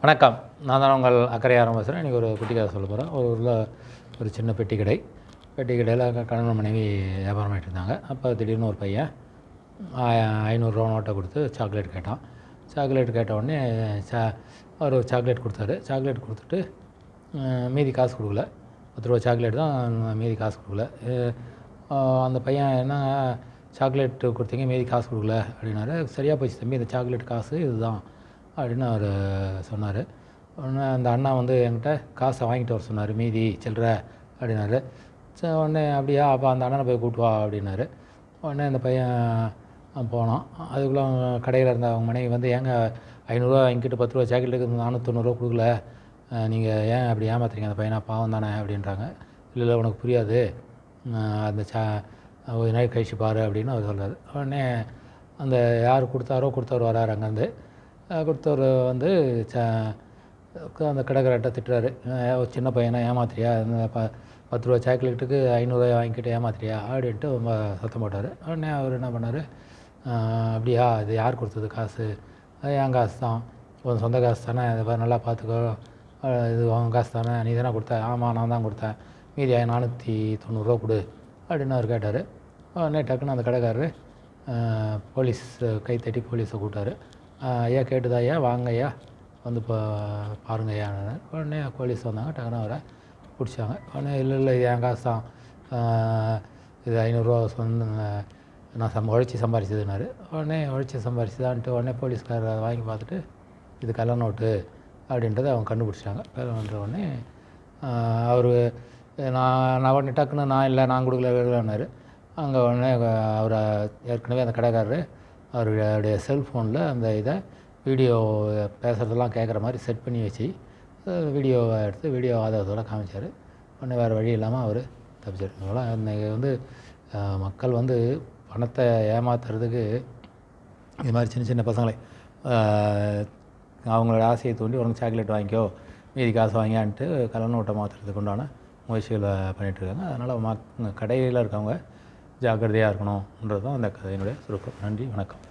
வணக்கம். நான் தான் உங்கள் அக்கறையாரம் பேசுகிறேன் இன்றைக்கி ஒரு குட்டி கதை சொல்ல போகிறேன் ஒரு ஊரில் ஒரு சின்ன பெட்டி கடை. பெட்டி கடையில் கணவன் மனைவி வியாபாரம் பண்ணிட்டு இருந்தாங்க. அப்போ திடீர்னு ஒரு பையன் ஐநூறுரூவா நோட்டை கொடுத்து சாக்லேட் கேட்டான். சாக்லேட் கேட்ட உடனே சா அவர் ஒரு சாக்லேட் கொடுத்தாரு. சாக்லேட் கொடுத்துட்டு மீதி காசு கொடுக்கல. பத்து ரூபா சாக்லேட் தான் மீதி காசு கொடுக்கல. அந்த பையன் என்ன சாக்லேட் கொடுத்தீங்க மீதி காசு கொடுக்கல அப்படின்னாரு. சரியாக போச்சு தம்பி இந்த சாக்லேட் காசு இதுதான். அப்படின்னு அவர் சொன்னார். உடனே அந்த அண்ணா வந்து என்கிட்ட காசை வாங்கிட்டு வர சொன்னார். மீதி சில்லற அப்படின்னாரு. சரி உடனே அப்படியா அப்போ அந்த அண்ணனை போய் கூட்டுவா அப்படின்னாரு. உடனே அந்த பையன் போனான். அதுக்குள்ளே அவங்க கடையில் இருந்த அவங்க மனைவி வந்து ஏங்க ஐநூறுரூவா வாங்கிட்டு பத்து ரூபா சாக்லேட்டுக்கு நானூற்றி தொண்ணூறுரூவா கொடுக்கல. நீங்கள் ஏன் அப்படி ஏமாத்துறீங்க? அந்த பையனா பாவம் தானே அப்படின்றாங்க. இல்லை இல்லை உனக்கு புரியாது. அந்த சா ஒரு நாள் கழிச்சு பாரு அப்படின்னு அவர் சொல்கிறார் உடனே அந்த யார் கொடுத்தாரோ கொடுத்தவர் வராரு அங்கேருந்து. கொடுத்தவர் வந்து ச அந்த கடைக்காரர்கிட்ட திட்டுறாரு. ஒரு சின்ன பையனை ஏமாத்துறியா? இந்த ப பத்து ரூபா சாக்லேட்டுக்கு ஐநூறுரூவா வாங்கிக்கிட்டு ஏமாத்துறியா? அப்படின்ட்டு ரொம்ப சத்தம் போட்டார். உடனே அவர் என்ன பண்ணார்? அப்படியா இது யார் கொடுத்தது காசு? அது என் காசு தான். உன் சொந்த காசு தானே? அதை நல்லா பார்த்துக்கோ. இது உன் காசு தானே? நீ தானே கொடுத்த? ஆமாம் நான் தான் கொடுத்தேன். மீதி நானூற்றி தொண்ணூறுரூவா கொடு. அப்படின்னு அவர் கேட்டார். உடனே டக்குன்னு அந்த கடைக்காரரு போலீஸ் கை தட்டி போலீஸை கூப்பிட்டாரு. ஐயா கேட்டுதா ஐயா? வாங்க ஐயா. வந்து இப்போ பாருங்க ஐயா. உடனே போலீஸ் வந்தாங்க டக்குன்னு அவரை பிடிச்சாங்க. உடனே இல்லை இல்லை இது என் காசு தான். இது ஐநூறுரூவா சொந்த நான் சம் உழைச்சி சம்பாரிச்சதுனாரு உடனே உழைச்சி சம்பாரிச்சுதான்ட்டு உடனே போலீஸ்காரர் அதை வாங்கி பார்த்துட்டு இது கள்ள நோட்டு அப்படின்றத அவங்க கண்டுபிடிச்சிட்டாங்க. கள்ளன்ற உடனே அவர் நான் நான் உடனே டக்குன்னு நான் இல்லை நான் கொடுக்கல கொடுக்கலன்னாரு. அங்கே உடனே அவர் ஏற்கனவே அந்த கடைக்காரரு அவருடைய செல்ஃபோனில் அந்த இதை வீடியோ பேசுகிறதெல்லாம் கேட்குற மாதிரி செட் பண்ணி வச்சு வீடியோவை எடுத்து வீடியோ ஆதாரத்தோடு காமிச்சார். ஒன்று வேறு வழி இல்லாமல் அவர் தப்பிச்சார். அதனால் இன்றைக்கி வந்து மக்கள் வந்து பணத்தை ஏமாத்துறதுக்கு இது மாதிரி சின்ன சின்ன பசங்களை அவங்களோட ஆசையை தூண்டி உனக்கு சாக்லேட் வாங்கிக்கோ மீதி காசு வாங்கியான்ட்டு கலன் மாற்றுறதுக்கு உண்டான முயற்சிகளை பண்ணிகிட்ருக்காங்க அதனால் மக் கடையில் இருக்கவங்க ஜாக்கிரதையாக இருக்கணும்ன்றது தான் அந்த கதையினுடைய சுருக்கம். நன்றி வணக்கம்.